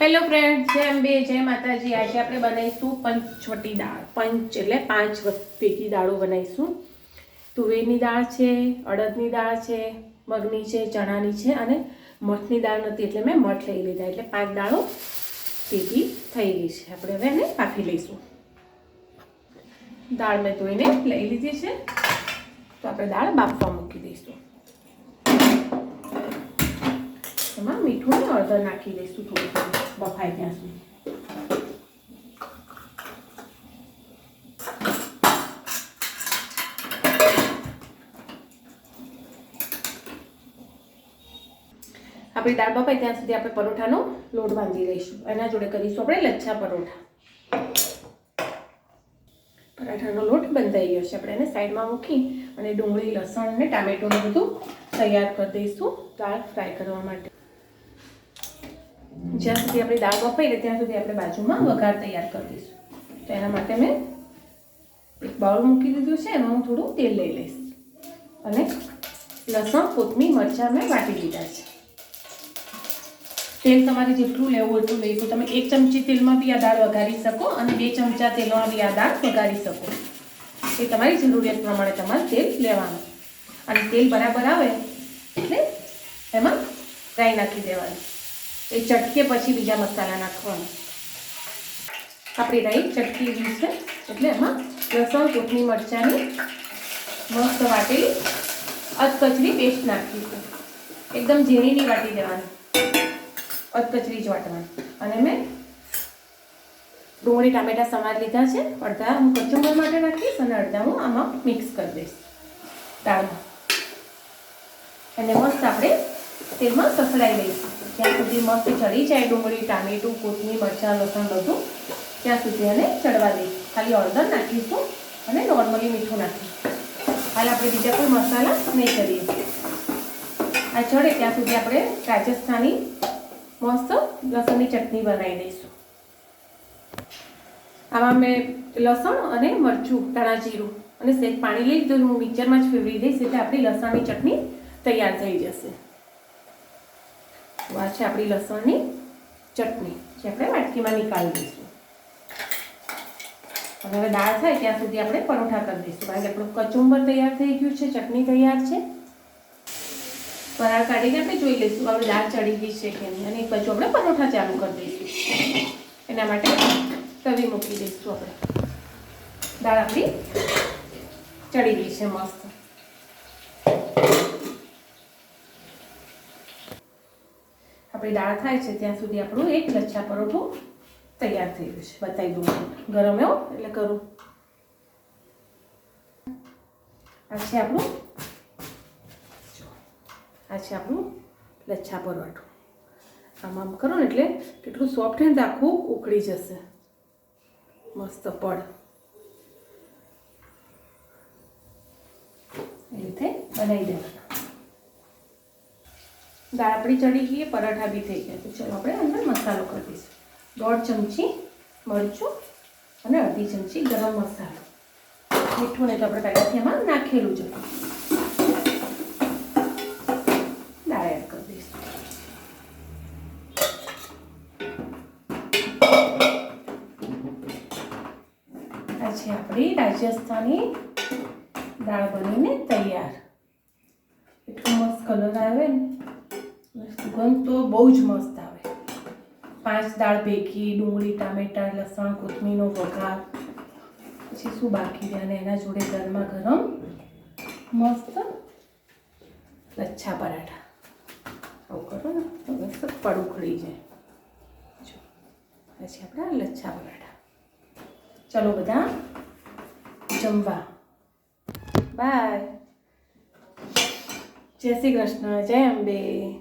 Hello friend જય અંબે, જય માતાજી. આજે આપણે બનાવીશું પંચવટી દાળ. પંચ એટલે પાંચ પેટી દાળો બનાવીશું. તુવેરની દાળ છે, અડદની દાળ છે, મગની છે, ચણાની છે અને મઠની દાળ નથી એટલે મેં મઠ લઈ લીધા. એટલે પાંચ દાળો પેટી થઈ ગઈ છે. આપણે હવે એને પાકી લઈશું. દાળ મેં ધોઈને લઈ લીધી છે. તો આપણે દાળ બાફવા મૂકી દઈશું એમાં મીઠું ને હળદર નાખી દઈશું થોડું બફાય ત્યાં સુધી. આપણી દાળ બફાય ત્યાં સુધી આપણે પરોઠાનો લોટ બાંધી લઈશું. એના જોડે કરીશું આપણે લચ્છા પરોઠા. પરાઠાનો લોટ બંધાઈ ગયો છે. આપણે એને સાઈડમાં મૂકી અને ડુંગળી, લસણ અને ટામેટું બધું તૈયાર કરી દઈશું દાળ ફ્રાય કરવા માટે. જ્યાં સુધી આપણી દાળ બફાઈ રહે ત્યાં સુધી આપણે બાજુમાં વઘાર તૈયાર કરી દઈશું. તો એના માટે મેં એક બાઉલ મૂકી દીધું છે એમાં હું થોડું તેલ લઈ લઈશ. અને લસણ કોથમીર મરચાં મેં વાટી લીધા છે. તેલ તમારે જેટલું લેવું એટલું લઈશું તમે એક ચમચી તેલમાં બી આ દાળ વઘારી શકો અને બે ચમચા તેલમાં બી આ દાળ વઘારી શકો. એ તમારી જરૂરિયાત પ્રમાણે તમારે તેલ લેવાનું. અને તેલ બરાબર આવે એટલે એમાં રાઈ નાખી દેવાની. એ ચટકે પછી બીજા મસાલા નાખવાના. આપણી રાઈ ચટકી ગઈ છે, એટલે એમાં લસણ કોથમી મરચાંની મસ્ત વાટેલી અધકચરી પેસ્ટ નાખીશું. એકદમ ઝીણીની વાટી દેવાની. અધકચરી જ વાટવાની. અને મેં ડુંગળી, ટામેટા સમાર લીધા છે. અડધા હું કચુંબર માટે નાખીશ અને અડધા હું આમાં મિક્સ કરી દઈશ દાળમાં. અને મસ્ત આપણે તેલમાં સસડાઈ લઈશું. જ્યાં સુધી મસ્ત ચડી જાય ડુંગળી, ટામેટું, કોથમીર, મરચાં, લસણ, બધું. ત્યાં સુધી એને ચડવા દઈશ ખાલી હળદર નાખીશું અને નોર્મલી મીઠું નાખીશું. હાલ આપણે બીજા કોઈ મસાલા નહીં કરીએ. આ ચડે ત્યાં સુધી આપણે રાજસ્થાની મસ્ત લસણની ચટણી બનાવી દઈશું. આમાં મેં લસણ અને મરચું, ધાણા જીરું અને સેજ પાણી લઈ લીધું. હું મિક્સરમાં જ ફેરવી દઈશ એટલે આપણી લસણની ચટણી તૈયાર થઈ જશે. તો આ છે આપણી લસણની ચટણી, જે આપણે વાટકીમાં નીકાળી દઈશું. અને હવે દાળ થાય ત્યાં સુધી આપણે પરોઠા કરી દઈશું, કારણ કે આપણું કચુંબર તૈયાર થઈ ગયું છે, ચટણી તૈયાર છે. પરાળ કાઢીને આપણે જોઈ લઈશું આપણે દાળ ચડી ગઈ છે કે નહીં, અને એક બાજુ આપણે પરોઠા ચાલુ કરી દઈશું. એના માટે તવી મૂકી દઈશું આપણે. દાળ આપણી ચડી ગઈ છે, મસ્ત. આપણી દાળ થાય છે, ત્યાં સુધી આપણું એક લચ્છા પરોઠું તૈયાર થઈ ગયું છે. બતાવી દઉં ગરમ એવો, એટલે કરું. આ છે આપણું, આ છે આપણું લચ્છા પરોઠું. આમ આમ કરો ને એટલે કેટલું સોફ્ટ ને આખું ઉકળી જશે. મસ્ત પડ. એ રીતે બનાવી દેવાના. દાળ આપણી ચડી ગઈ, પરાઠા બી થઈ ગયા. તો ચલો આપણે અંદર મસાલો કરી દઈશું. દોઢ ચમચી મરચું અને અડધી ચમચી ગરમ મસાલો. મીઠું ને તો આપણે પહેલાંથી એમાં નાખેલું છે દાળ એડ કરી દઈશું. આ આપણી રાજસ્થાની દાળ બનીને તૈયાર. એટલો મસ્ત કલર આવે ને. સુગંધ તો બહુ જ મસ્ત આવે. પાંચ દાળ ભેગી, ડુંગળી, ટામેટા, લસણ, કોથમીરનો વઘાર. પછી શું બાકી રહે અને એના જોડે ગરમા ગરમ મસ્ત લચ્છા પરાઠા. આવું કરો ને, તો મસ્ત પડ ઉખડી જાય. પછી આપણા લચ્છા પરાઠા. ચલો બધા, જમવા. બાય. જય શ્રી કૃષ્ણ, જય અંબે.